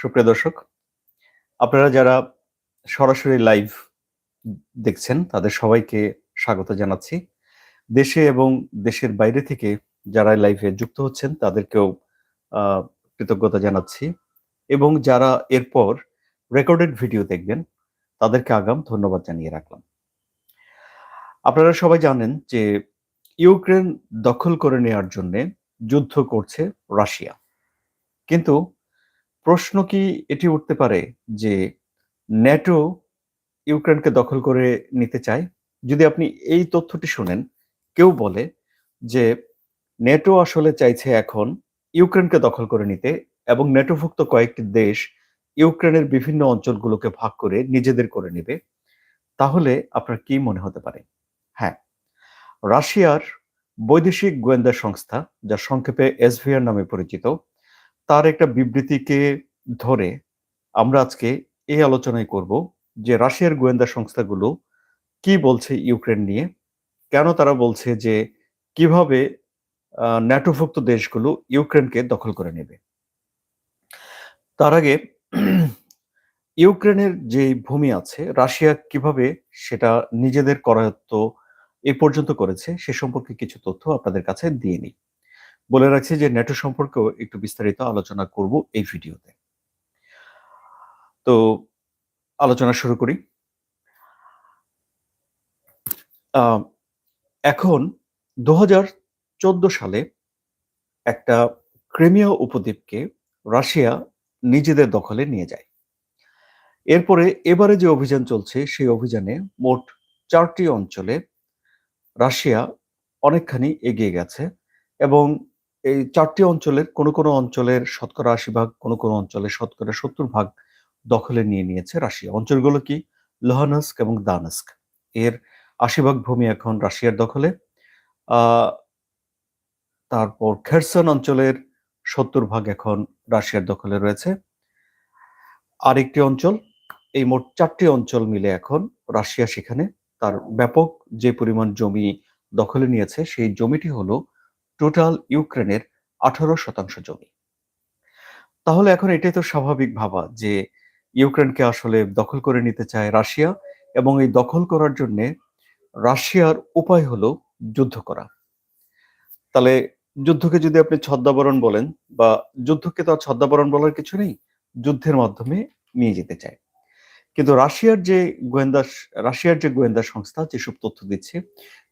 সুপ্রিয় দর্শক, আপনারা যারা সরাসরি লাইভ দেখছেন, তাদের সবাইকে স্বাগত জানাচ্ছি। দেশে এবং দেশের বাইরে থেকে যারা লাইভে যুক্ত হচ্ছেন, তাদেরকেও কৃতজ্ঞতা জানাচ্ছি। এবং যারা এরপর রেকর্ডেড ভিডিও দেখবেন, তাদেরকে আগাম ধন্যবাদ জানিয়ে রাখলাম। আপনারা সবাই জানেন যে ইউক্রেন দখল করে নেওয়ার জন্য যুদ্ধ করছে রাশিয়া। কিন্তু প্রশ্ন কি এটি উঠতে পারে যে ন্যাটো ইউক্রেনকে দখল করে নিতে চায়? যদি আপনি এই তথ্যটি শুনেন, কেউ বলে যে নেটো আসলে চাইছে এখন ইউক্রেনকে দখল করে নিতে এবং নেটোভুক্ত কয়েকটি দেশ ইউক্রেনের বিভিন্ন অঞ্চলগুলোকে ভাগ করে নিজেদের করে নেবে, তাহলে আপনার কি মনে হতে পারে? হ্যাঁ রাশিয়ার বৈদেশিক গোয়েন্দা সংস্থা যা সংক্ষেপে এসভিআর নামে পরিচিত তার একটা বিবৃতিকে ধরে আমরা আজকে এই আলোচনায় করব যে রাশিয়ার গোয়েন্দা সংস্থাগুলো কি বলছে ইউক্রেন নিয়ে, কেন তারা বলছে যে কীভাবে ন্যাটোভুক্ত দেশগুলো ইউক্রেনকে দখল করে নেবে। তার আগে ইউক্রেনের যে ভূমি আছে, রাশিয়া কীভাবে সেটা নিজেদের করায়ত্ত এ পর্যন্ত করেছে, সে সম্পর্কে কিছু তথ্য আপনাদের কাছে দিয়ে নিই। বলে রাখছি যে ন্যাটো সম্পর্কেও একটু বিস্তারিত আলোচনা করব এই ভিডিওতে। তো আলোচনা শুরু করি। এখন দু হাজার চোদ্দ সালে একটা ক্রিমিয়া উপদ্বীপকে রাশিয়া নিজেদের দখলে নিয়ে যায়। এরপরে এবারে যে অভিযান চলছে, সেই অভিযানে মোট চারটি অঞ্চলে রাশিয়া অনেকখানি এগিয়ে গেছে এবং এই চারটি অঞ্চলের কোনো কোনো অঞ্চলের শতকরা আশি ভাগ, কোনো কোনো অঞ্চলের শতকরা সত্তর ভাগ দখলে নিয়ে নিয়েছে রাশিয়া। অঞ্চলগুলো কি? লোহানস্ক এবং দানস্ক। এর আশি ভাগ ভূমি এখন রাশিয়ার দখলে। তারপর খেরসন অঞ্চলের সত্তর ভাগ এখন রাশিয়ার দখলে রয়েছে। আরেকটি অঞ্চল, এই মোট চারটি অঞ্চল মিলে এখন রাশিয়া সেখানে। তার ব্যাপক যে পরিমাণ জমি দখলে নিয়েছে, সেই জমিটি হলো টোটাল ইউক্রেনের আঠারো শতাংশ জমি। তাহলে এখন এটাই তো স্বাভাবিক ভাবা যে ইউক্রেনকে আসলে দখল করে নিতে চায় রাশিয়া এবং এই দখল করার জন্য রাশিয়ার উপায় হলো যুদ্ধ করা। তাহলে যুদ্ধকে যদি আপনি ছদ্মাবরণ বলেন বা যুদ্ধকে তো ছদ্মাবরণ বলার কিছু নেই, যুদ্ধের মাধ্যমে নিয়ে যেতে চায়। কিন্তু রাশিয়ার যে গোয়েন্দা, রাশিয়ার যে গোয়েন্দা সংস্থা যেসব তথ্য দিচ্ছে,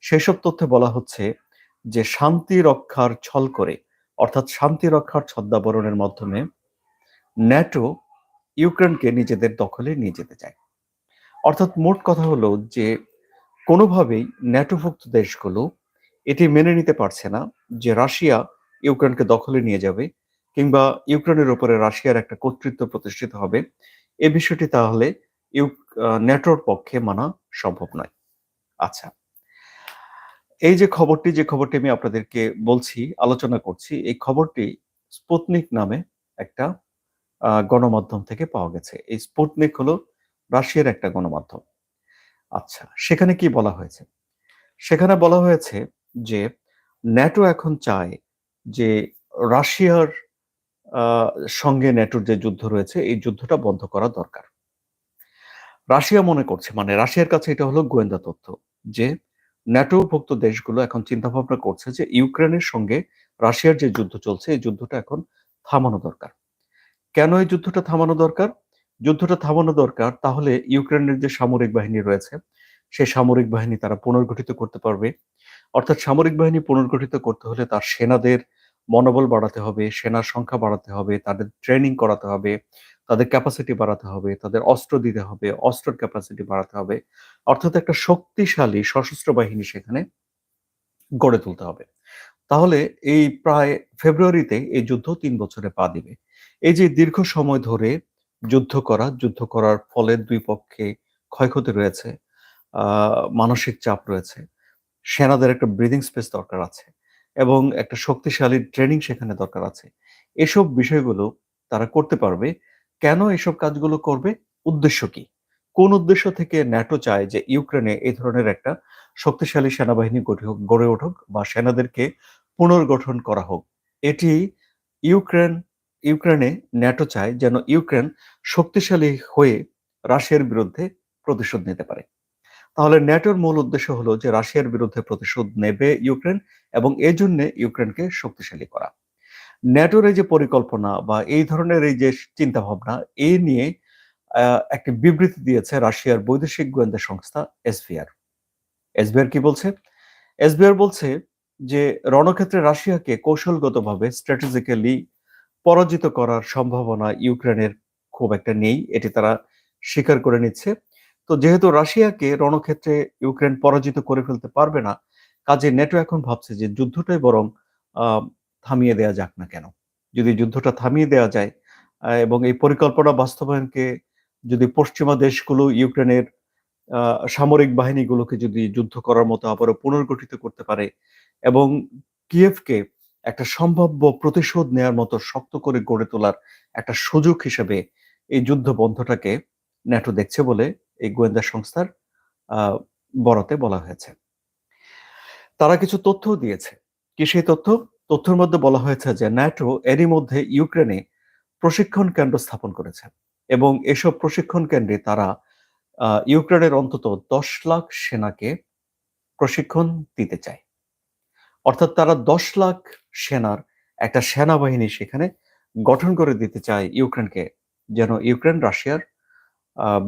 সেসব তথ্যে বলা হচ্ছে যে শান্তি রক্ষার ছল করে, অর্থাৎ শান্তি রক্ষার ছদ্মাবরণের মাধ্যমে ন্যাটো ইউক্রেনকে নিজেদের দখলে নিয়ে যেতে চায়। অর্থাৎ মোট কথা হলো যে কোনোভাবেই ন্যাটোভুক্ত দেশগুলো এটি মেনে নিতে পারছে না যে রাশিয়া ইউক্রেনকে দখলে নিয়ে যাবে কিংবা ইউক্রেনের উপরে রাশিয়ার একটা কর্তৃত্ব প্রতিষ্ঠিত হবে। এ বিষয়টি তাহলে ন্যাটোর পক্ষে মানা সম্ভব নয়। আচ্ছা। এই যে খবরটি যে খবরটি আমি আপনাদেরকে বলছি, আলোচনা করছি, এই খবরটি স্পুতনিক নামে একটা গণমাধ্যম থেকে পাওয়া গেছে। এই স্পুতনিক হলো রাশিয়ার একটা গণমাধ্যম। আচ্ছা সেখানে কি বলা হয়েছে? সেখানে বলা হয়েছে যে, ন্যাটো এখন চায় যে রাশিয়ার সঙ্গে ন্যাটোর যে যুদ্ধ রয়েছে, এই যুদ্ধটা বন্ধ করা দরকার। রাশিয়া মনে করছে মানে রাশিয়ার কাছে এটা হলো গোয়েন্দা তথ্য যে ন্যাটোভুক্ত দেশগুলো এখন চিন্তা ভাবনা করছে যে ইউক্রেনের সঙ্গে রাশিয়ার যে যুদ্ধ চলছে, এই যুদ্ধটা এখন থামানো দরকার। কেন এই যুদ্ধটা থামানো দরকার? যুদ্ধটা থামানো দরকার তাহলে ইউক্রেনের যে সামরিক বাহিনী রয়েছে সেই সামরিক বাহিনী তারা পুনর্গঠিত করতে পারবে। অর্থাৎ সামরিক বাহিনী পুনর্গঠিত করতে হলে তার সেনাদের মনোবল বাড়াতে হবে, সেনার সংখ্যা বাড়াতে হবে, তাদের ট্রেনিং করাতে হবে তাদের ক্যাপাসিটি বাড়াতে হবে, তাদের অস্ত্র দিতে হবে, অস্ত্রের ক্যাপাসিটি বাড়াতে হবে, অর্থাৎ একটা শক্তিশালী সশস্ত্র বাহিনী সেখানে গড়ে তুলতে হবে। তাহলে এই প্রায় ফেব্রুয়ারিতে এই যুদ্ধ তিন বছরে পা দিবে। এই যে দীর্ঘ সময় ধরে যুদ্ধ করা, যুদ্ধ করার ফলে দুই পক্ষে ক্ষয়ক্ষতি রয়েছে মানসিক চাপ রয়েছে, সেনাদের একটা ব্রিদিং স্পেস দরকার আছে এবং একটা শক্তিশালী ট্রেনিং সেখানে দরকার আছে। এসব বিষয়গুলো তারা করতে পারবে কেন এসব কাজগুলো করবে? উদ্দেশ্য কি? কোন উদ্দেশ্য থেকে ন্যাটো চায় যে ইউক্রেনে এই ধরনের একটা শক্তিশালী সেনাবাহিনী গড়ে উঠুক বা সেনাদেরকে পুনর্গঠন করা হোক? এটি ইউক্রেন, ইউক্রেনে ন্যাটো চায় যেন ইউক্রেন শক্তিশালী হয়ে রাশিয়ার বিরুদ্ধে প্রতিশোধ নিতে পারে। তাহলে ন্যাটোর মূল উদ্দেশ্য হলো যে রাশিয়ার বিরুদ্ধে প্রতিশোধ নেবে ইউক্রেন এবং এই জন্য ইউক্রেনকে শক্তিশালী করা। ন্যাটোর এই যে পরিকল্পনা বা এই ধরনের এই যে চিন্তা ভাবনা এই নিয়ে একটি বিবৃতি দিয়েছে রাশিয়ার বৈদেশিক গোয়েন্দা সংস্থা এসভিআর। এসবিআর কি বলছে? এসবিআর বলছে যে রণক্ষেত্রে রাশিয়াকে কৌশলগতভাবে স্ট্র্যাটেজিক্যালি পরাজিত করার সম্ভাবনা ইউক্রেনের খুব একটা নেই, এটি তারা স্বীকার করে নিচ্ছে। তো যেহেতু রাশিয়াকে রণক্ষেত্রে ইউক্রেন পরাজিত করে ফেলতে পারবে না, কাজে নেটো এখন ভাবছে যে যুদ্ধটাই বরং থামিয়ে দেয়া যাক না কেন? যদি যুদ্ধটা থামিয়ে দেওয়া যায় এবং এই পরিকল্পনা বাস্তবায়নকে যদি পশ্চিমা দেশগুলো, ইউক্রেনের সামরিক বাহিনীগুলোকে যদি যুদ্ধ করার মতো আবারও পুনর্গঠিত করতে পারে এবং কিয়েভকে একটা সম্ভাব্য প্রতিশোধ নেয়ার মতো শক্ত করে গড়ে তোলার একটা সুযোগ হিসেবে এই যুদ্ধ বন্ধটাকে ন্যাটো দেখছে বলে এই গোয়েন্দা সংস্থার বরাতে বলা হয়েছে। তারা কিছু তথ্য দিয়েছে। কি সেই তথ্য? তথ্যের মধ্যে বলা হয়েছে যে ন্যাটো এরই মধ্যে ইউক্রেনে প্রশিক্ষণ কেন্দ্র স্থাপন করেছে এবং এসব প্রশিক্ষণ কেন্দ্রে তারা ইউক্রেনের অন্তত দশ লাখ সেনাকে প্রশিক্ষণ দিতে চায়। অর্থাৎ তারা দশ লাখ সেনার একটা সেনাবাহিনী সেখানে গঠন করে দিতে চায় ইউক্রেনকে, যেন ইউক্রেন রাশিয়ার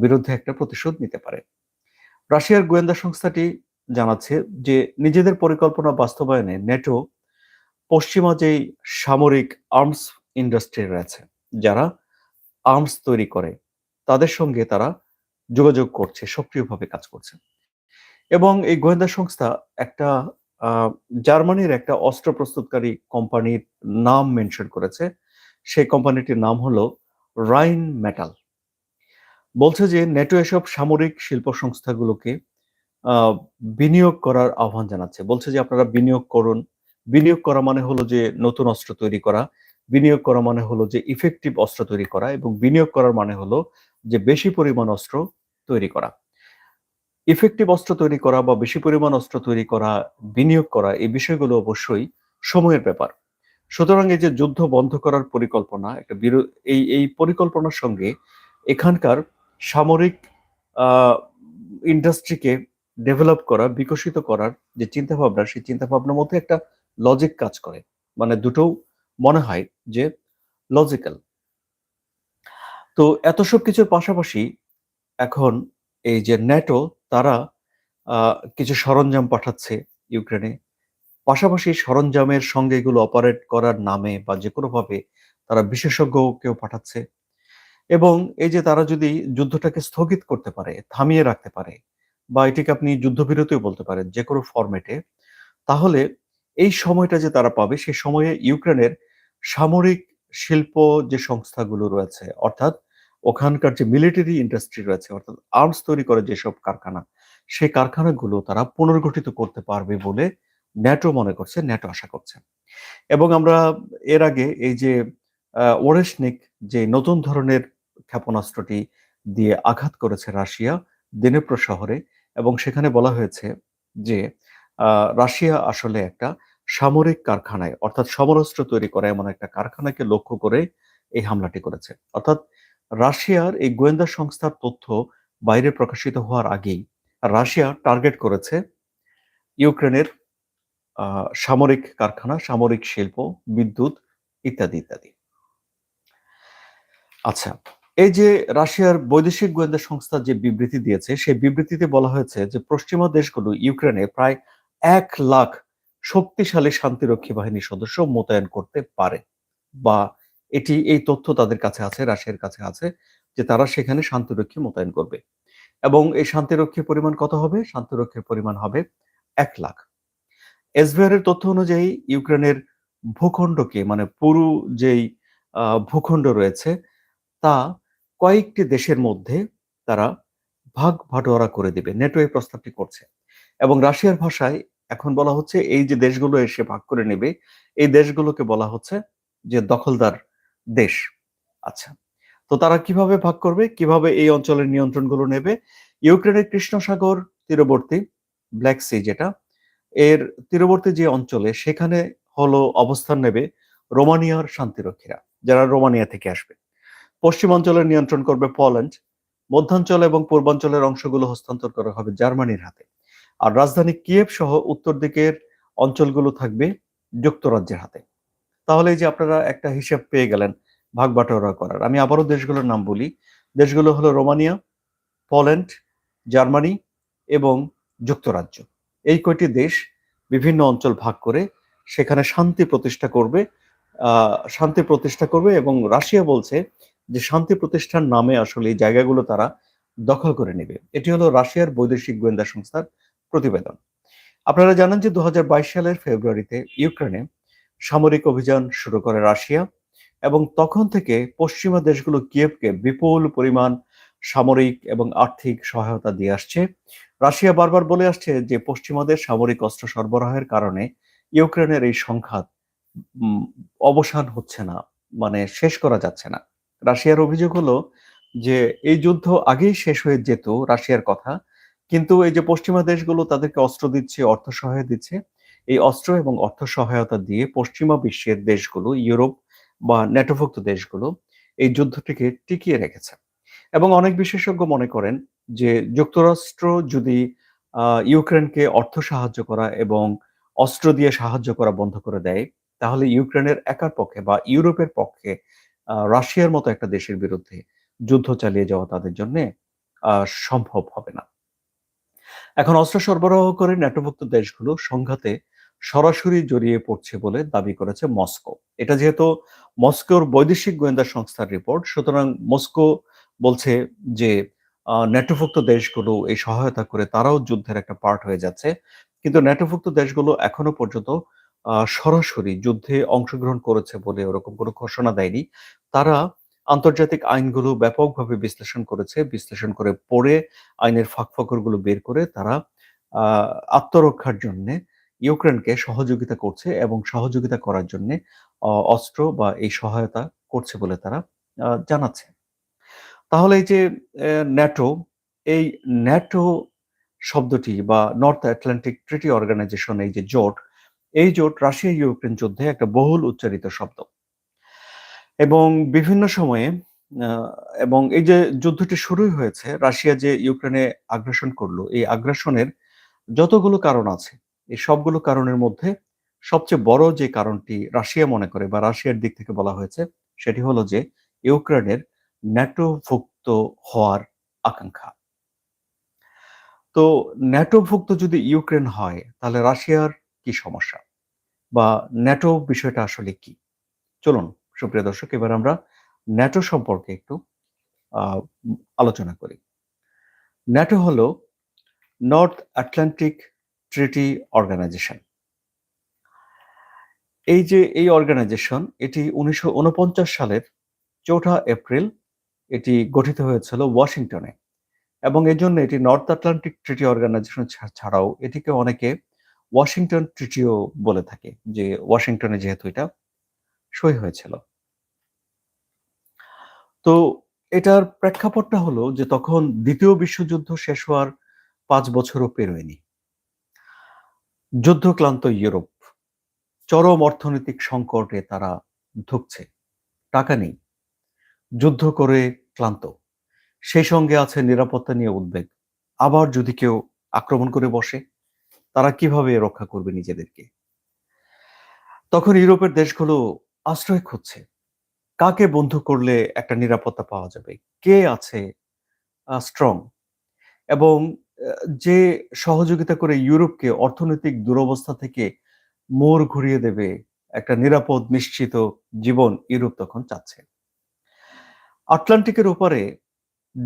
বিরুদ্ধে একটা প্রতিশোধ নিতে পারে। রাশিয়ার গোয়েন্দা সংস্থাটি জানাচ্ছে যে নিজেদের পরিকল্পনা বাস্তবায়নে নেটো পশ্চিমা যেই সামরিক আর্মস ইন্ডাস্ট্রি রয়েছে, যারা আর্মস তৈরি করে, তাদের সঙ্গে তারা যোগাযোগ করছে, সক্রিয়ভাবে কাজ করছে। এবং এই গোয়েন্দা সংস্থা একটা জার্মানির একটা অস্ত্র প্রস্তুতকারী কোম্পানির নাম মেনশন করেছে। সেই কোম্পানিটির নাম হলো রাইন মেটাল বলছে যে নেটো এসব সামরিক শিল্প সংস্থাগুলোকে বিনিয়োগ করার আহ্বান জানাচ্ছে। বলছে যে আপনারা বিনিয়োগ করুন বিনিয়োগ করা মানে হলো যে নতুন অস্ত্র তৈরি করা, বিনিয়োগ করা মানে হলো যে ইফেক্টিভ অস্ত্র তৈরি করা এবং বিনিয়োগ করার মানে হলো যে বেশি পরিমাণ অস্ত্র তৈরি করা। ইফেক্টিভ অস্ত্র তৈরি করা বা বেশি পরিমাণ অস্ত্র তৈরি করা, বিনিয়োগ করা এই বিষয়গুলো অবশ্যই সময়ের ব্যাপার। সুতরাং এই যে যুদ্ধ বন্ধ করার পরিকল্পনা, একটা এই এই পরিকল্পনার সঙ্গে এখানকার সামরিক ইন্ডাস্ট্রিকে ডেভেলপ করা, বিকশিত করার যে চিন্তাভাবনা, সেই চিন্তাভাবনার মধ্যে একটা লজিক কাজ করে। মানে দুটো মনে হয় যে লজিক্যাল তো এত সব কিছুর পাশাপাশি এখন এই যে ন্যাটো তারা কিছু সরঞ্জাম পাঠাচ্ছে ইউক্রেনে পাশাপাশি সরঞ্জামের সঙ্গে এগুলো অপারেট করার নামে বা যে কোনোভাবে তারা বিশেষজ্ঞ কেউ পাঠাচ্ছে। এবং এই যে তারা যদি যুদ্ধটাকে স্থগিত করতে পারে, থামিয়ে রাখতে পারে, বা এটিকে আপনি যুদ্ধবিরতিও বলতে পারেন যে কোনো ফরম্যাটে তাহলে এই সময়টা যে তারা পাবে, সে সময়ে ইউক্রেনের সামরিক শিল্প যে সংস্থাগুলো রয়েছে, অর্থাৎ ওখানকার যে মিলিটারি ইন্ডাস্ট্রি রয়েছে, অর্থাৎ আর্মস তৈরি করে যেসব কারখানা সেই কারখানাগুলো তারা পুনর্গঠিত করতে পারবে বলে ন্যাটো মনে করছে, ন্যাটো আশা করছে। এবং আমরা এর আগে এই যে ওরেশনিক যে নতুন ধরনের ক্ষেপণাস্ত্রটি দিয়ে আঘাত করেছে রাশিয়া, দিনেপ্র শহরে, এবং সেখানে বলা হয়েছে যে রাশিয়া আসলে একটা সামরিক কারখানায়, অর্থাৎ সমরাস্ত্র তৈরি করা এমন একটা কারখানাকে লক্ষ্য করে এই হামলাটি করেছে। অর্থাৎ রাশিয়ার এই গোয়েন্দা সংস্থার তথ্য বাইরে প্রকাশিত হওয়ার আগেই রাশিয়া টার্গেট করেছে ইউক্রেনের সামরিক কারখানা, সামরিক শিল্প, বিদ্যুৎ ইত্যাদি ইত্যাদি। আচ্ছা এই যে রাশিয়ার বৈদেশিক গোয়েন্দা সংস্থা যে বিবৃতি দিয়েছে, সেই বিবৃতিতে বলা হয়েছে যে পশ্চিমা দেশগুলো ইউক্রেনে প্রায় এক লাখ শক্তিশালী শান্তিরক্ষী বাহিনীর সদস্য মোতায়েন করতে পারে বা এটি, এই তথ্য তাদের কাছে আছে, রাশিয়ার কাছে আছে, যে তারা সেখানে শান্তিরক্ষী মোতায়েন করবে। এবং এই শান্তিরক্ষীর পরিমাণ কত হবে? শান্তিরক্ষীর পরিমাণ হবে এক লাখ। এসবিআর এর তথ্য অনুযায়ী ইউক্রেনের ভূখণ্ডকে মানে পুরো যেই ভূখণ্ড রয়েছে, তা কয়েকটি দেশের মধ্যে তারা ভাগ ভাটোয়ারা করে দিবে। নেটো এই প্রস্তাবটি করছে। এবং রাশিয়ার ভাষায় এখন বলা হচ্ছে এই যে দেশগুলো এসে ভাগ করে নেবে, এই দেশগুলোকে বলা হচ্ছে যে দখলদার দেশ। আচ্ছা তো তারা কীভাবে ভাগ করবে? কীভাবে এই অঞ্চলের নিয়ন্ত্রণগুলো নেবে? ইউক্রেনের কৃষ্ণ সাগর তীরবর্তী ব্ল্যাক সি যেটা, এর তীরবর্তী যে অঞ্চলে সেখানে হলো অবস্থান নেবে রোমানিয়ার শান্তিরক্ষীরা, যারা রোমানিয়া থেকে আসবে। পশ্চিমাঞ্চলের নিয়ন্ত্রণ করবে পোল্যান্ড, মধ্যাঞ্চল এবং পূর্বাঞ্চলের অংশগুলো হস্তান্তর করা হবে জার্মানির হাতে। আর রাজধানী কিয়েভ সহ উত্তর দিকের অঞ্চলগুলো থাকবে যুক্তরাজ্যের হাতে। তাহলে যে আপনারা একটা হিসাব পেয়ে গেলেন ভাগ বাটোয়ারা করার। আমি আবারও দেশগুলোর নাম বলি। দেশগুলো হলো রোমানিয়া, পোল্যান্ড, জার্মানি এবং যুক্তরাজ্য। এই কয়টি দেশ বিভিন্ন অঞ্চল ভাগ করে সেখানে শান্তি প্রতিষ্ঠা করবে শান্তি প্রতিষ্ঠা করবে এবং রাশিয়া বলছে যে শান্তি প্রতিষ্ঠার নামে আসলে এই জায়গাগুলো তারা দখল করে নেবে। এটি হলো রাশিয়ার বৈদেশিক গোয়েন্দা সংস্থার প্রতিবেদন। আপনারা জানেন যে দু হাজার বাইশ সালের ফেব্রুয়ারিতে ইউক্রেনে সামরিক অভিযান শুরু করে রাশিয়া এবং তখন থেকে পশ্চিমা দেশগুলো কিয়েভকে বিপুল পরিমাণ সামরিক এবং আর্থিক সহায়তা দিয়ে আসছে। রাশিয়া বারবার বলে আসছে যে পশ্চিমাদের সামরিক অস্ত্র সরবরাহের কারণে ইউক্রেনের এই সংঘাত অবসান হচ্ছে না মানে শেষ করা যাচ্ছে না। রাশিয়ার অভিযোগ হলো যে এই যুদ্ধ আগেই শেষ হয়ে যেত, রাশিয়ার কথা। কিন্তু এই যে পশ্চিমা দেশগুলো তাদেরকে অস্ত্র দিচ্ছে, অর্থ সহায়তা দিচ্ছে, এই অস্ত্র এবং অর্থ সহায়তা দিয়ে পশ্চিমা বিশ্বের দেশগুলো, ইউরোপ বা নেটোভুক্ত দেশগুলো এই যুদ্ধটিকে টিকিয়ে রেখেছে। এবং অনেক বিশেষজ্ঞ মনে করেন যে যুক্তরাষ্ট্র যদি ইউক্রেনকে অর্থ সাহায্য করা এবং অস্ত্র দিয়ে সাহায্য করা বন্ধ করে দেয়, তাহলে ইউক্রেনের একার পক্ষে বা ইউরোপের পক্ষে রাশিয়ার মতো একটা দেশের বিরুদ্ধে যুদ্ধ চালিয়ে যাওয়া তাদের জন্য সম্ভব হবে না। এখন অস্ত্র সরবরাহ করে ন্যাটোভুক্ত দেশগুলো সংঘাতে সরাসরি জড়িয়ে পড়ছে বলে দাবি করেছে মস্কো। এটা যেহেতু মস্কোর বৈদেশিক গোয়েন্দা সংস্থার রিপোর্ট, সুতরাং মস্কো বলছে যে ন্যাটোভুক্ত দেশগুলো এই সহায়তা করে তারাও যুদ্ধের একটা পার্ট হয়ে যাচ্ছে। কিন্তু ন্যাটোভুক্ত দেশগুলো এখনও পর্যন্ত সরাসরি যুদ্ধে অংশগ্রহণ করেছে বলে ওরকম কোনো ঘোষণা দেয়নি। তারা আন্তর্জাতিক আইনগুলো ব্যাপকভাবে বিশ্লেষণ করেছে, বিশ্লেষণ করে পড়ে, আইনের ফাঁকফকরগুলো বের করে তারা আত্মরক্ষার জন্য ইউক্রেনকে সহযোগিতা করছে এবং সহযোগিতা করার জন্য অস্ত্র বা এই সহায়তা করছে বলে তারা জানাচ্ছে। তাহলে এই যে ন্যাটো, এই ন্যাটো শব্দটি বা নর্থ আটলান্টিক ট্রিটি অর্গানাইজেশন এই যে জোট, এই জোট রাশিয়া ইউক্রেন যুদ্ধে একটা বহুল উচ্চারিত শব্দ। এবং বিভিন্ন সময়ে এবং এই যে যুদ্ধটি শুরুই হয়েছে, রাশিয়া যে ইউক্রেনে আগ্রাসন করল, এই আগ্রাসনের যতগুলো কারণ আছে, এই সবগুলো কারণের মধ্যে সবচেয়ে বড় যে কারণটি রাশিয়া মনে করে বা রাশিয়ার দিক থেকে বলা হয়েছে, সেটি হলো যে ইউক্রেনের ন্যাটোভুক্ত হওয়ার আকাঙ্ক্ষা। তো ন্যাটোভুক্ত যদি ইউক্রেন হয়, তাহলে রাশিয়ার কি সমস্যা? বা ন্যাটো বিষয়টা আসলে কি? চলুন সুপ্রিয় দর্শক, এবার আমরা ন্যাটো সম্পর্কে একটু আলোচনা করি। ন্যাটো হলো নর্থ আটলান্টিক ট্রিটি অর্গানাইজেশন এই যে এই অর্গানাইজেশন এটি উনিশশো উনপঞ্চাশ সালের চৌঠা এপ্রিল এটি গঠিত হয়েছিল ওয়াশিংটনে এবং এই জন্য এটি নর্থ আটলান্টিক ট্রিটি অর্গানাইজেশন ছাড়াও এটিকে অনেকে ওয়াশিংটন ট্রিটিও বলে থাকে, যে ওয়াশিংটনে যেহেতু এটা সই হয়েছিল। তো এটার প্রেক্ষাপটটা হলো যে তখন দ্বিতীয় বিশ্বযুদ্ধ শেষ হওয়ার পাঁচ বছরও পেরোয়নি। যুদ্ধক্লান্ত ইউরোপ। চরম অর্থনৈতিক সংকটে তারা ঢুকছে টাকা নেই। যুদ্ধ করে ক্লান্ত। সেই সঙ্গে আছে নিরাপত্তা নিয়ে উদ্বেগ। আবার যদি কেউ আক্রমণ করে বসে, তারা কীভাবে রক্ষা করবে নিজেদেরকে? তখন ইউরোপের দেশগুলো আশ্রয় খুঁজছে। কাকে বন্ধু করলে একটা নিরাপত্তা পাওয়া যাবে? কে আছে স্ট্রং এবং যে সহযোগিতা করে ইউরোপকে অর্থনৈতিক দুরবস্থা থেকে মোড় ঘুরিয়ে দেবে, একটা নিরাপদ, নিশ্চিত জীবন ইউরোপ তখন চাচ্ছে। আটলান্টিকের ওপারে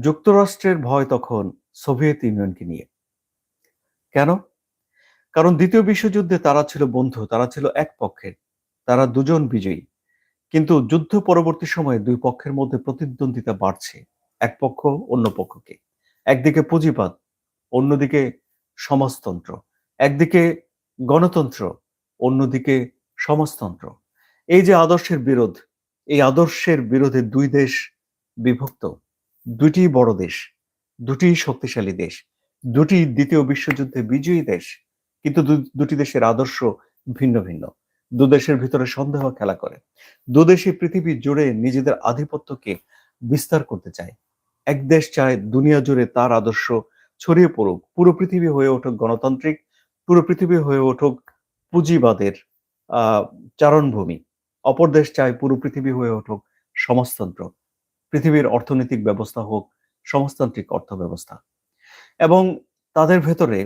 যুক্তরাষ্ট্রের ভয় তখন সোভিয়েত ইউনিয়নকে নিয়ে। কেন? কারণ দ্বিতীয় বিশ্বযুদ্ধে তারা ছিল বন্ধু, তারা ছিল এক পক্ষের, তারা দুজন বিজয়ী। কিন্তু যুদ্ধ পরবর্তী সময়ে দুই পক্ষের মধ্যে প্রতিদ্বন্দ্বিতা বাড়ছে, এক পক্ষ অন্য পক্ষকে। একদিকে পুঁজিবাদ, অন্যদিকে সমাজতন্ত্র। একদিকে গণতন্ত্র, অন্যদিকে সমাজতন্ত্র। এই যে আদর্শের বিরোধ, এই আদর্শের বিরোধে দুই দেশ বিভক্ত, দুটি বড় দেশ, দুটি শক্তিশালী দেশ, দুটি দ্বিতীয় বিশ্বযুদ্ধে বিজয়ী দেশ, কিন্তু দুটি দেশের আদর্শ ভিন্ন ভিন্ন। দুদেশের ভিতরে সন্দেহ খেলা করে। দুদেশই পৃথিবী জুড়ে নিজেদের আধিপত্যকে বিস্তার করতে চায়। এক দেশ চায় দুনিয়া জুড়ে তার আদর্শ ছড়িয়ে পড়ুক। পুরো পৃথিবী হয়ে উঠুক গণতান্ত্রিক, পুরো পৃথিবী হয়ে উঠুক পুঁজিবাদের চারণভূমি। অপর দেশ চায় পুরো পৃথিবী হয়ে উঠুক সমাজতন্ত্র। পৃথিবীর অর্থনৈতিক ব্যবস্থা হোক, সমাজতান্ত্রিক অর্থ ব্যবস্থা এবং তাদের ভেতরে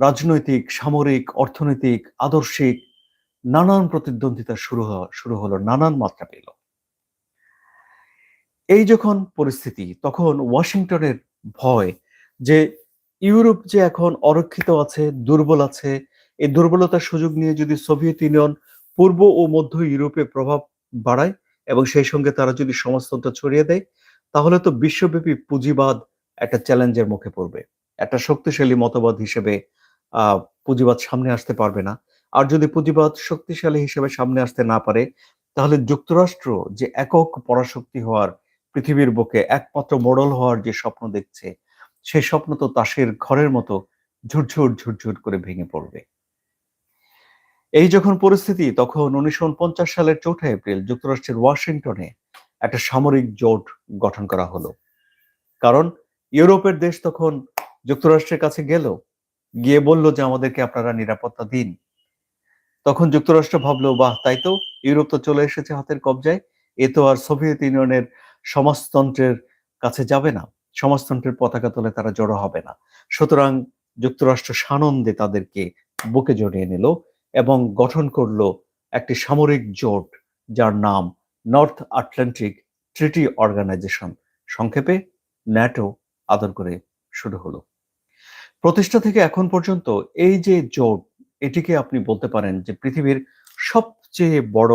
রাজনৈতিক, সামরিক, অর্থনৈতিক, আদর্শিক নানান প্রতিদ্বন্দ্বিতা শুরু শুরু হলো, নানান মাত্রা পেল। এই যখন পরিস্থিতি, তখন ওয়াশিংটনের ভয় যে ইউরোপ যে এখন অরক্ষিত আছে, দুর্বল আছে, এই দুর্বলতার সুযোগ নিয়ে যদি সোভিয়েত ইউনিয়ন পূর্ব ও মধ্য ইউরোপে প্রভাব বাড়ায় এবং সেই সঙ্গে তারা যদি সমাজতন্ত্র ছড়িয়ে দেয়, তাহলে তো বিশ্বব্যাপী পুঁজিবাদ একটা চ্যালেঞ্জের মুখে পড়বে। একটা শক্তিশালী মতবাদ হিসেবে পুঁজিবাদ সামনে আসতে পারবে না। আর যদি পুঁজিবাদ শক্তিশালী হিসেবে সামনে আসতে না পারে, তাহলে যুক্তরাষ্ট্র যে একক পরাশক্তি হওয়ার পৃথিবীর বুকে একমাত্র মোড়ল হওয়ার যে স্বপ্ন দেখছে সেই স্বপ্ন তো তাসের ঘরের মতো ঝুরঝুর ঝুরঝুর করে ভেঙে পড়বে। এই যখন পরিস্থিতি, তখন উনিশশো পঞ্চাশ সালের চৌঠা এপ্রিল যুক্তরাষ্ট্রের ওয়াশিংটনে একটা সামরিক জোট গঠন করা হলো। কারণ ইউরোপের দেশ তখন যুক্তরাষ্ট্রের কাছে গেল, গিয়ে বলল যে, আমাদেরকে আপনারা নিরাপত্তা দিন। তখন যুক্তরাষ্ট্র ভাবলো, বাহ, তাই তো, ইউরোপ তো চলে এসেছে হাতের কবজায়, এ তো আর সোভিয়েত ইউনিয়নের সমাজতন্ত্রের কাছে যাবে না, সমাজতন্ত্রের পতাকা তোলে তারা জড়ো হবে না। সুতরাং যুক্তরাষ্ট্র সানন্দে তাদেরকে বুকে জড়িয়ে নিল এবং গঠন করল একটি সামরিক জোট, যার নাম নর্থ আটলান্টিক ট্রিটি অর্গানাইজেশন। সংক্ষেপে, ন্যাটো আদর করে শুরু হলো। প্রতিষ্ঠা থেকে এখন পর্যন্ত এই যে জোট এটিকে আপনি বলতে পারেন যে পৃথিবীর সবচেয়ে বড়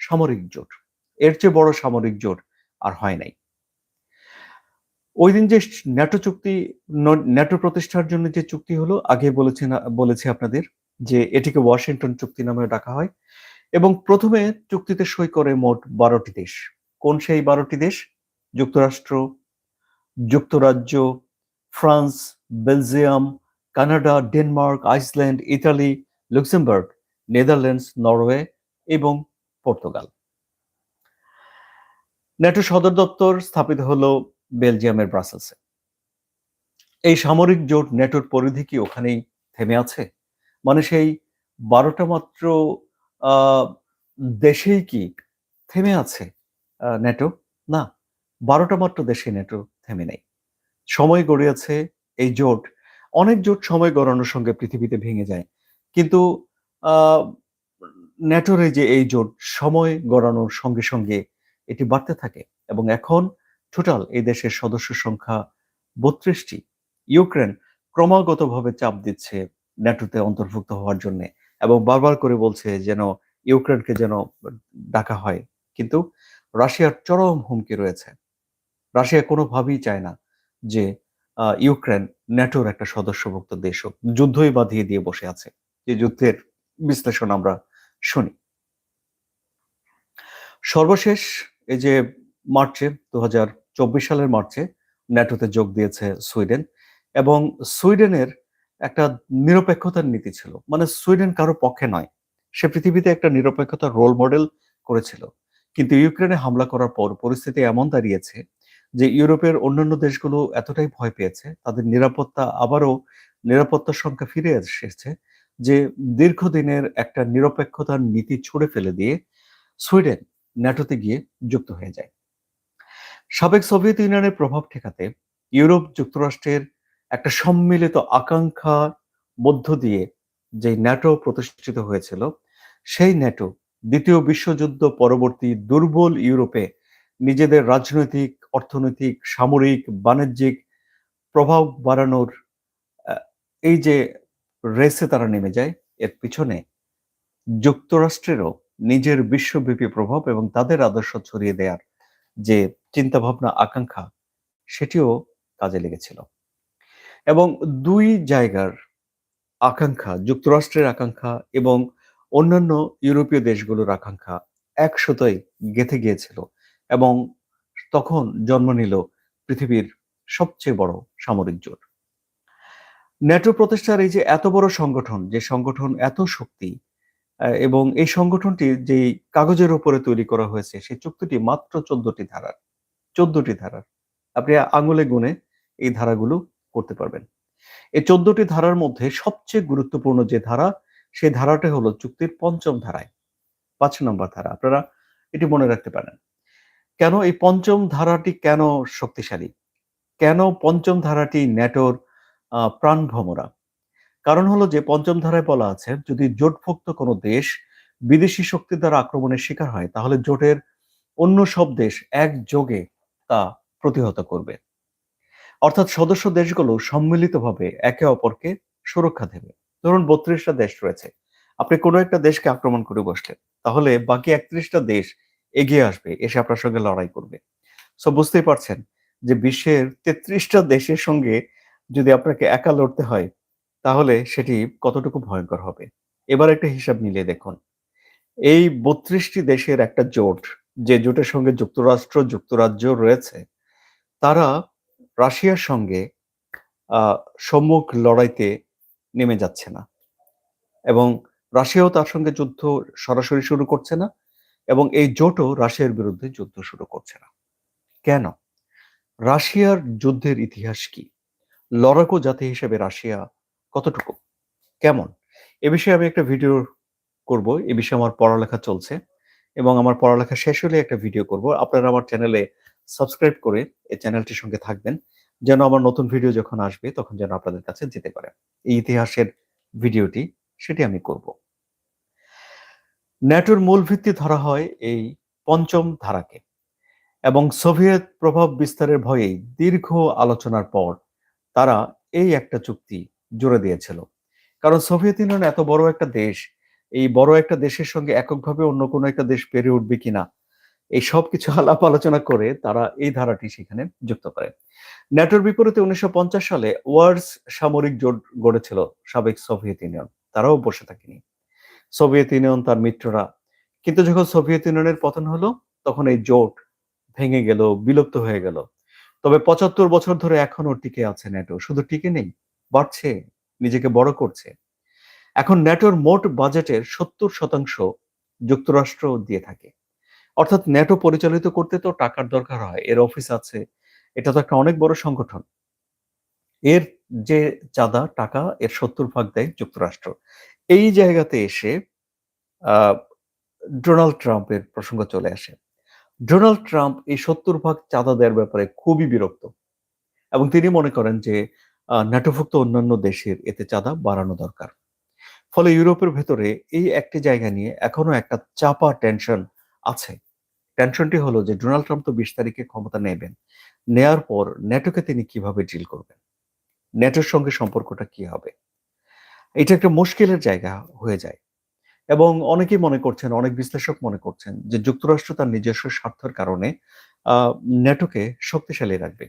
সামরিক জোট। এর চেয়ে বড় সামরিক জোট আর হয় নাই। ওই দিন যে ন্যাটো চুক্তি, ন্যাটো প্রতিষ্ঠার জন্য যে চুক্তি হলো, আগে বলেছি বলেছি আপনাদের যে এটিকে ওয়াশিংটন চুক্তি নামে ডাকা হয় এবং প্রথমে চুক্তিতে সই করে মোট বারোটি দেশ। কোন সেই বারোটি দেশ? যুক্তরাষ্ট্র, যুক্তরাজ্য, France, Belgium Canada, Denmark, Iceland, Italy, Luxembourg, Netherlands, Norway এবং পর্তুগাল। ন্যাটো সদর দপ্তর স্থাপিত হলো বেলজিয়ামের ব্রাসেলসে। এই সামরিক জোট নেটোর পরিধি কি ওখানেই থেমে আছে? মানে সেই বারোটা মাত্র দেশেই কি থেমে আছে? নেটো না, বারোটা মাত্র দেশে নেটো থেমে নেই। সময় গড়িয়েছে এই জোট অনেক জোট সময় গড়ানোর সঙ্গে পৃথিবীতে ভেঙে যায়। কিন্তু এই যে এই জোট সময় গড়ানোর সঙ্গে সঙ্গে এটি বাড়তে থাকে এবং এখন টোটাল এই দেশের সদস্য সংখ্যা বত্রিশটি। ইউক্রেন ক্রমাগতভাবে চাপ দিচ্ছে ন্যাটোতে অন্তর্ভুক্ত হওয়ার জন্য এবং বারবার করে বলছে যেন ইউক্রেনকে যেন ডাকা হয়। কিন্তু রাশিয়ার চরম হুমকি রয়েছে। রাশিয়া কোনোভাবেই চায় না যে ইউক্রেন ন্যাটোর একটা সদস্যভুক্ত দেশ হোক, যুদ্ধই বাঁধিয়ে দিয়ে বসে আছে। যে যুদ্ধের বিশ্লেষণ আমরা শুনি। সর্বশেষ এই যে মার্চে দু সালের মার্চে ন্যাটোতে যোগ দিয়েছে সুইডেন এবং সুইডেনের একটা নিরপেক্ষতার নীতি ছিল। মানে সুইডেন কারও পক্ষে নয়। সে পৃথিবীতে একটা নিরপেক্ষতার রোল মডেল করেছিল। কিন্তু ইউক্রেনে হামলা করার পর পরিস্থিতি এমন দাঁড়িয়েছে যে ইউরোপের অন্যান্য দেশগুলো এতটাই ভয় পেয়েছে, তাদের নিরাপত্তা আবারও নিরাপত্তার সংখ্যা ফিরে এসেছে যে দীর্ঘদিনের একটা নিরপেক্ষতার নীতি ছুড়ে ফেলে দিয়ে সুইডেন ন্যাটোতে গিয়ে যুক্ত হয়ে যায়। সাবেক সোভিয়েত ইউনিয়নের প্রভাব ঠেকাতে ইউরোপ যুক্তরাষ্ট্রের একটা সম্মিলিত আকাঙ্ক্ষা মধ্য দিয়ে যে ন্যাটো প্রতিষ্ঠিত হয়েছিল, সেই ন্যাটো দ্বিতীয় বিশ্বযুদ্ধ পরবর্তী দুর্বল ইউরোপে নিজেদের রাজনৈতিক অর্থনৈতিক, সামরিক, বাণিজ্যিক প্রভাব বাড়ানোর এই যে রেসে তারা নেমে যায়, এর পিছনে যুক্তরাষ্ট্রেরও নিজের বিশ্বব্যাপী প্রভাব এবং তাদের আদর্শ ছড়িয়ে দেওয়ার যে চিন্তাভাবনা, আকাঙ্ক্ষা, সেটিও কাজে লেগেছিল। এবং দুই জায়গার আকাঙ্ক্ষা, যুক্তরাষ্ট্রের আকাঙ্ক্ষা এবং অন্যান্য ইউরোপীয় দেশগুলোর আকাঙ্ক্ষা একশতই গেথে গিয়েছিল এবং তখন জন্ম নিল পৃথিবীর সবচেয়ে বড় সামরিক জোট। ন্যাটো প্রতিষ্ঠার এই যে এত বড় সংগঠন, যে সংগঠন এত শক্তি এবং এই সংগঠনটি যেই কাগজের উপরে তৈরি করা হয়েছে, সেই চুক্তিটি মাত্র চোদ্দটি ধারার চোদ্দটি ধারার। আপনি আঙুলে গুনে এই ধারাগুলো করতে পারবেন। এই চোদ্দটি ধারার মধ্যে সবচেয়ে গুরুত্বপূর্ণ যে ধারা, সেই ধারাটা হলো চুক্তির পঞ্চম ধারায়, পাঁচ নম্বর ধারা। আপনারা এটি মনে রাখতে পারেন। কেন এই পঞ্চম ধারাটি কেন শক্তিশালী? কেন পঞ্চম ধারাটি ন্যাটোর ভমরা কারণ হলো যে পঞ্চম ধারায় বলা আছে, যদি জোটভুক্ত কোনো দেশ বিদেশি শক্তি দ্বারা আক্রমণের শিকার হয়, তাহলে জোটের অন্য সব দেশ একযোগে তা প্রতিহত করবে। অর্থাৎ সদস্য দেশগুলো সম্মিলিতভাবে একে অপরকে সুরক্ষা দেবে। ধরুন বত্রিশটা দেশ রয়েছে, আপনি কোনো একটা দেশকে আক্রমণ করে বসলেন, তাহলে বাকি একত্রিশটা দেশ এগিয়ে আসবে, এসে আপনার সঙ্গে লড়াই করবে। সো বুঝতেই পারছেন যে বিশ্বের তেত্রিশটা দেশের সঙ্গে যদি আপনাকে একা লড়তে হয়, তাহলে সেটি কতটুকু ভয়ঙ্কর হবে। এবার একটা হিসাব মিলিয়ে দেখুন। এই বত্রিশটি দেশের একটা জোট, যে জোটের সঙ্গে যুক্তরাষ্ট্র, যুক্তরাজ্য রয়েছে, তারা রাশিয়ার সঙ্গে সম্মুখ লড়াইতে নেমে যাচ্ছে না। এবং রাশিয়াও তার সঙ্গে যুদ্ধ সরাসরি শুরু করছে না এবং এই জোটও রাশিয়ার বিরুদ্ধে যুদ্ধ শুরু করছে না। কেন? রাশিয়ার যুদ্ধের ইতিহাস কি? লড়াকু জাতি হিসেবে রাশিয়া কতটুকু? কেমন? এ বিষয়ে আমি একটা ভিডিও করব, এ বিষয়ে আমার পড়ালেখা চলছে এবং আমার পড়ালেখা শেষ হলে একটা ভিডিও করব। আপনারা আমার চ্যানেলে সাবস্ক্রাইব করে এই চ্যানেলটির সঙ্গে থাকবেন, যেন আমার নতুন ভিডিও যখন আসবে তখন যেন আপনাদের কাছে যেতে পারে। এই ইতিহাসের ভিডিওটি, সেটি আমি করব। ন্যাটোর মূল ভিত্তি ধরা হয় এই পঞ্চম ধারাকে এবং সোভিয়েত প্রভাব বিস্তারের ভয়েই দীর্ঘ আলোচনার পর তারা এই একটা চুক্তি জুড়ে দিয়েছিল। কারণ সোভিয়েত ইউনিয়ন এত বড় একটা দেশ, এই বড় একটা দেশের সঙ্গে এককভাবে অন্য কোনো একটা দেশ পেরে উঠবে কিনা, এই সব কিছু আলাপ আলোচনা করে তারা এই ধারাটি সেখানে যুক্ত করে। ন্যাটোর বিপরীতে উনিশশো পঞ্চাশ সালে ওয়ার্স সামরিক জোট গড়েছিল সাবেক সোভিয়েত ইউনিয়ন, তারাও বসে থাকেনি। সোভিয়েত ইউনিয়ন তার মিত্ররা। কিন্তু যখন সোভিয়েত ইউনিয়নের পতন হলো, তখন এই জোট ভেঙে গেল, বিলুপ্ত হয়ে গেল। তবে পঁচাত্তর বছর ধরে এখনও টিকে আছে ন্যাটো। শুধু টিকে নেই, বাড়ছে, নিজেকে বড় করছে। এখন ন্যাটোর মোট বাজেটের সত্তর শতাংশ যুক্তরাষ্ট্র দিয়ে থাকে। অর্থাৎ ন্যাটো পরিচালিত করতে তো টাকার দরকার হয়, এর অফিস আছে, এটা তো একটা অনেক বড় সংগঠন। এর যে চাঁদা, টাকা, এর সত্তর ভাগ দেয় যুক্তরাষ্ট্র। এই জায়গাতে এসে ডোনাল্ড ট্রাম্পের প্রসঙ্গ চলে আসে। ডোনাল্ড ট্রাম্প এই সত্তর ভাগ চাঁদা দেওয়ার ব্যাপারে খুবই বিরক্ত এবং তিনি মনে করেন যে ন্যাটোভুক্ত অন্যান্য দেশের এতে চাঁদা বাড়ানো দরকার। ফলে ইউরোপের ভেতরে এই একটি জায়গা নিয়ে এখনও একটা চাপা টেনশন আছে। টেনশনটি হলো যে, ডোনাল্ড ট্রাম্প তো বিশ তারিখে ক্ষমতা নেবেন। নেয়ার পর ন্যাটোকে তিনি কীভাবে ডিল করবেন? ন্যাটোর সঙ্গে সম্পর্কটা কি হবে? এটা একটা মুশকিলের জায়গা হয়ে যায়। এবং অনেকেই মনে করছেন, অনেক বিশ্লেষক মনে করছেন যে যুক্তরাষ্ট্র তার নিজস্ব স্বার্থের কারণে ন্যাটোকে শক্তিশালী রাখবে।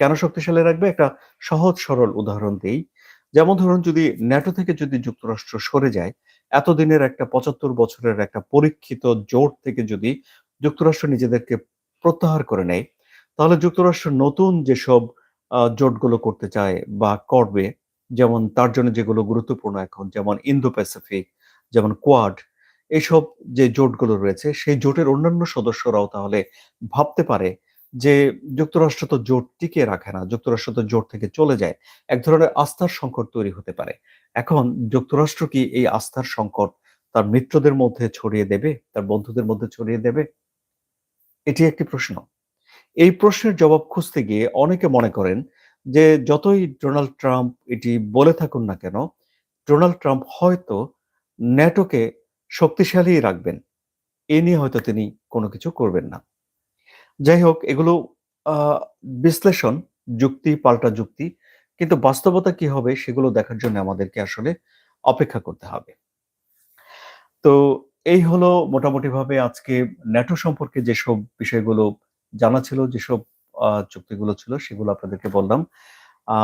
কেন শক্তিশালী রাখবে? একটা সহজ, সরল উদাহরণ দিই। যেমন ধরুন, যদি ন্যাটো থেকে যদি যুক্তরাষ্ট্র সরে যায়, এতদিনের একটা পঁচাত্তর বছরের একটা পরীক্ষিত জোট থেকে যদি যুক্তরাষ্ট্র নিজেদেরকে প্রত্যাহার করে নেয়, তাহলে যুক্তরাষ্ট্র নতুন যেসব জোটগুলো করতে চায় বা করবে যেমন তার জন্য যেগুলো গুরুত্বপূর্ণ এখন, যেমন ইন্দো প্যাসিফিক যেমন কোয়াড এইসব যে জোটগুলো রয়েছে, সেই জোটের অন্যান্য সদস্যরাও তাহলে ভাবতে পারে যে যুক্তরাষ্ট্র তো জোট টিকিয়ে রাখে না, যুক্তরাষ্ট্র তো জোট থেকে চলে যায়, এক ধরনের আস্থার সংকট তৈরি হতে পারে। এখন যুক্তরাষ্ট্র কি এই আস্থার সংকট তার মিত্রদের মধ্যে ছড়িয়ে দেবে, তার বন্ধুদের মধ্যে ছড়িয়ে দেবে? এটি একটি প্রশ্ন। এই প্রশ্নের জবাব খুঁজতে গিয়ে অনেকে মনে করেন যে যতই ডোনাল্ড ট্রাম্প এটি বলে থাকুন না কেন, ডোনাল্ড ট্রাম্প হয়তো ন্যাটোকে শক্তিশালী রাখবেন। এ নিয়ে হয়তো তিনি কোনো কিছু করবেন না। যাই হোক, এগুলো বিশ্লেষণ, যুক্তি, পাল্টা যুক্তি, কিন্তু বাস্তবতা কি হবে সেগুলো দেখার জন্য আমাদেরকে আসলে অপেক্ষা করতে হবে। তো এই হলো মোটামুটিভাবে আজকে ন্যাটো সম্পর্কে যেসব বিষয়গুলো জানা ছিল, যেসব চুক্তিগুলো ছিল, সেগুলো আপনাদেরকে বললাম।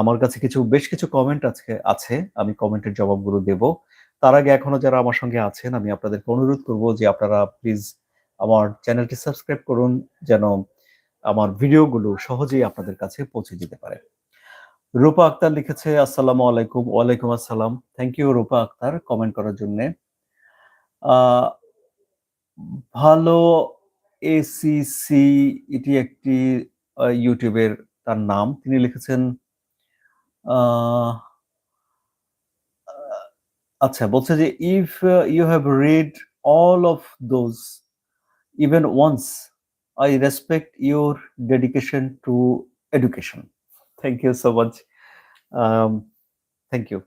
আমার কাছে কিছু, বেশ কিছু কমেন্ট আজকে আছে, আমি কমেন্টের জবাবগুলো দেব। তার আগে এখনও যারা আমার সঙ্গে আছেন, আমি আপনাদেরকে অনুরোধ করব যে আপনারা প্লিজ আমার চ্যানেলটি সাবস্ক্রাইব করুন, যেন আমার ভিডিওগুলো সহজেই আপনাদের কাছে পৌঁছে যেতে পারে। রূপা আক্তার লিখেছে, আসসালামু আলাইকুম, ওয়ালাইকুম আসসালাম। Thank you Rupa Akter comment করার জন্য। ভালো এসিসি এটি একটি ইউটিউবের তার নাম তিনি লিখেছেন আচ্ছা বলছে যে if you have read all of those even once I respect your dedication to education thank you so much thank you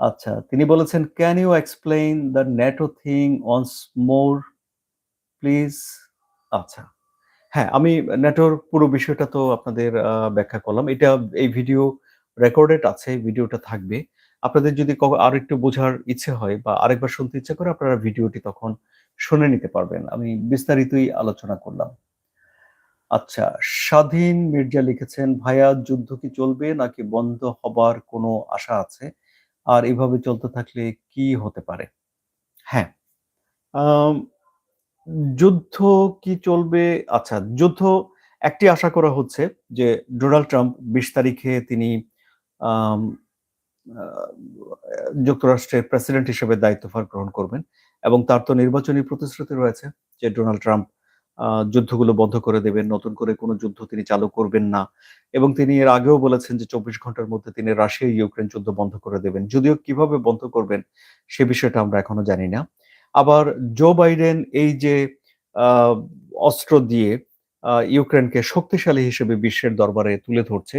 আচ্ছা তিনি বলেছেন can you explain the NATO thing once more please আচ্ছা। হ্যাঁ আমি নেটোর পুরো বিষয়টা তো আপনাদের ব্যাখ্যা করলাম। এটা এই ভিডিও রেকর্ডেড আছে, ভিডিওটা থাকবে। আপনাদের যদি আর একটু বোঝার ইচ্ছে হয় বা আরেকবার শুনতে ইচ্ছে করে, আপনারা ভিডিওটি তখন শুনে নিতে পারবেন। আমি বিস্তারিতই আলোচনা করলাম। আচ্ছা স্বাধীন মির্জা লিখেছেন ভাইয়া যুদ্ধ কি চলবে নাকি বন্ধ হবার কোনো আশা আছে? আর এভাবে চলতে থাকলে কি হতে পারে? হ্যাঁ যুদ্ধ কি চলবে? আচ্ছা যুদ্ধ একটি আশা করা হচ্ছে যে ডোনাল্ড ট্রাম্প বিশ তারিখে তিনি যুক্তরাষ্ট্রের প্রেসিডেন্ট হিসেবে দায়িত্বভার গ্রহণ করবেন এবং তার তো নির্বাচনী প্রতিশ্রুতি রয়েছে যে ডোনাল্ড ট্রাম্প যুদ্ধগুলো বন্ধ করে দেবেন, নতুন করে কোনো যুদ্ধ তিনি চালু করবেন না এবং তিনি এর আগেও বলেছেন যে চব্বিশ ঘণ্টার মধ্যে তিনি রাশিয়া ইউক্রেন যুদ্ধ বন্ধ করে দেবেন। যদিও কীভাবে বন্ধ করবেন সে বিষয়টা আমরা এখনও জানি না। আবার জো বাইডেন এই যে অস্ত্র দিয়ে ইউক্রেনকে শক্তিশালী হিসেবে বিশ্বের দরবারে তুলে ধরছে,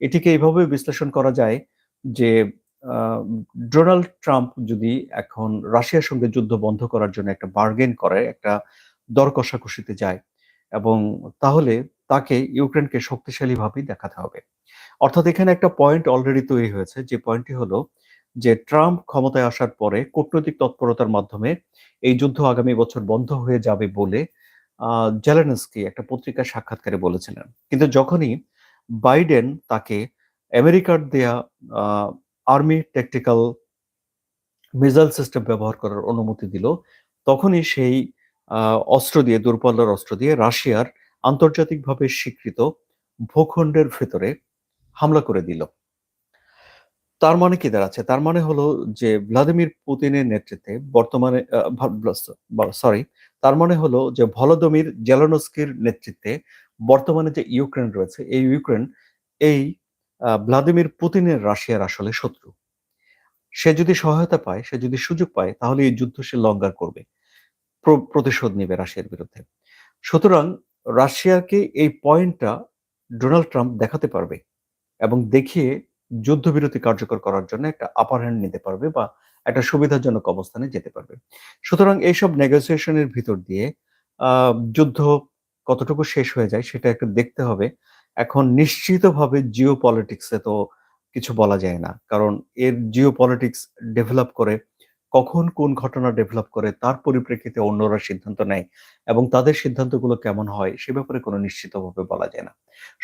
এটিকে এইভাবে বিশ্লেষণ করা যায় যে ডোনাল্ড ট্রাম্প যদি এখন রাশিয়ার সঙ্গে যুদ্ধ বন্ধ করার জন্য একটা বার্গেন করে, একটা দর কষাকষিতে যায়, এবং তাহলে তাকে ইউক্রেনকে শক্তিশালীভাবেই দেখাতে হবে। অর্থাৎ এখানে একটা পয়েন্ট অলরেডি তৈরি হয়েছে, যে পয়েন্টটি হলো যে ট্রাম্প ক্ষমতায় আসার পরে কূটনৈতিক তৎপরতার মাধ্যমে এই যুদ্ধ আগামী বছর বন্ধ হয়ে যাবে বলে জেলেনস্কি একটা পত্রিকার সাক্ষাৎকারে বলেছিলেন। কিন্তু যখনই বাইডেন তাকে আমেরিকার দেয়া আর্মি টেকটিক্যাল মিসাইল সিস্টেম ব্যবহার করার অনুমতি দিল, তখনই সেই অস্ত্র দিয়ে, দূরপাল্লার অস্ত্র দিয়ে রাশিয়ার আন্তর্জাতিকভাবে স্বীকৃত ভূখণ্ডের ভেতরে হামলা করে দিল। তার মানে কি দাঁড়াচ্ছে? তার মানে হলো যে ভ্লাদিমির পুতিনের নেতৃত্বে বর্তমানে সরি তার মানে হলো যে ভলোদমির জেলানস্কির নেতৃত্বে বর্তমানে যে ইউক্রেন রয়েছে, এই ইউক্রেন, এই ভ্লাদিমির পুতিনের রাশিয়ার আসলে শত্রু। সে যদি সহায়তা পায়, সে যদি সুযোগ পায়, তাহলে এই যুদ্ধ সে লঙ্গার করবে প্রতিশোধ নেবে রাশিয়ার বিরুদ্ধে। সুতরাং রাশিয়াকে এই পয়েন্টটা ডোনাল্ড ট্রাম্প দেখাতে পারবে এবং দেখিয়ে যুদ্ধবিরতি কার্যকর করার জন্য একটা আপার হ্যান্ড নিতে পারবে বা একটা সুবিধাজনক অবস্থানে যেতে পারবে। সুতরাং এইসব নেগোসিয়েশনের ভিতর দিয়ে যুদ্ধ কতটুকু শেষ হয়ে যায় সেটা একটু দেখতে হবে। এখন নিশ্চিতভাবে জিও পলিটিক্সে তো কিছু বলা যায় না। কারণ এর জিও পলিটিক্স ডেভেলপ করে কখন কোন ঘটনা ডেভেলপ করে, তার পরিপ্রেক্ষিতে অন্যরা সিদ্ধান্ত নেয় এবং তাদের সিদ্ধান্তগুলো কেমন হয়, সে ব্যাপারে কোনো নিশ্চিতভাবে বলা যায় না।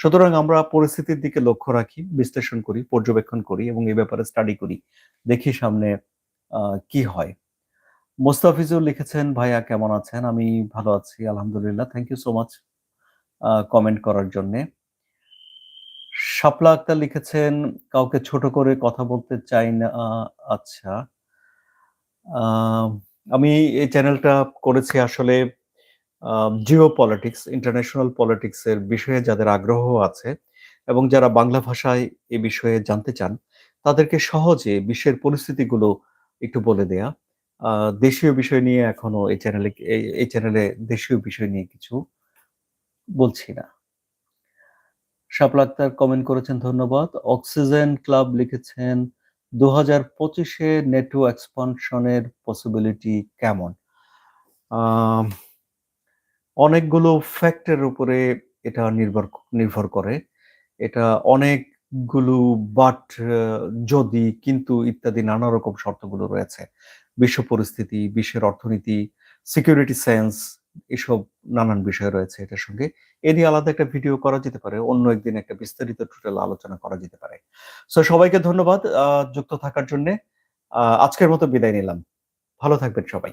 সুতরাং আমরা পরিস্থিতির দিকে লক্ষ্য রাখি, বিশ্লেষণ করি, পর্যবেক্ষণ করি এবং এই ব্যাপারে স্টাডি করি, দেখি সামনে কি হয়। মোস্তাফিজুর লিখেছেন, ভাইয়া কেমন আছেন? আমি ভালো আছি, আলহামদুলিল্লাহ thank you so much comment করার জন্যে। শাপলা আক্তার লিখেছেন, কাউকে ছোট করে কথা বলতে চাই না আচ্ছা। আমি এই চ্যানেলটা করেছি আসলে জিও পলিটিক্স, ইন্টারন্যাশনাল পলিটিক্সের বিষয়ে যাদের আগ্রহ আছে এবং যারা বাংলা ভাষায় এ বিষয়ে জানতে চান, তাদেরকে সহজে বিশ্বের পরিস্থিতিগুলো একটু বলে দেয়া। দেশীয় বিষয় নিয়ে এখনও এই চ্যানেলে এই চ্যানেলে দেশীয় বিষয় নিয়ে কিছু বলছি না। শাপলা আক্তার কমেন্ট করেছেন, ধন্যবাদ। অক্সিজেন ক্লাব লিখেছেন দু হাজার পঁচিশে নেটো এক্সপানশনের পসিবিলিটি কেমন? অনেকগুলো ফ্যাক্টের উপরে এটা নির্ভর নির্ভর করে। এটা অনেকগুলো বাট যদি, কিন্তু ইত্যাদি নানা রকম শর্তগুলো রয়েছে। বিশ্ব পরিস্থিতি, বিশ্বের অর্থনীতি সিকিউরিটি সেন্স এসব নানান বিষয় রয়েছে এটার সঙ্গে। এ নিয়ে আলাদা একটা ভিডিও করা যেতে পারে, অন্য একদিন একটা বিস্তারিত টোটাল আলোচনা করা যেতে পারে। সো সবাইকে ধন্যবাদ যুক্ত থাকার জন্য। আজকের মতো বিদায় নিলাম। ভালো থাকবেন সবাই।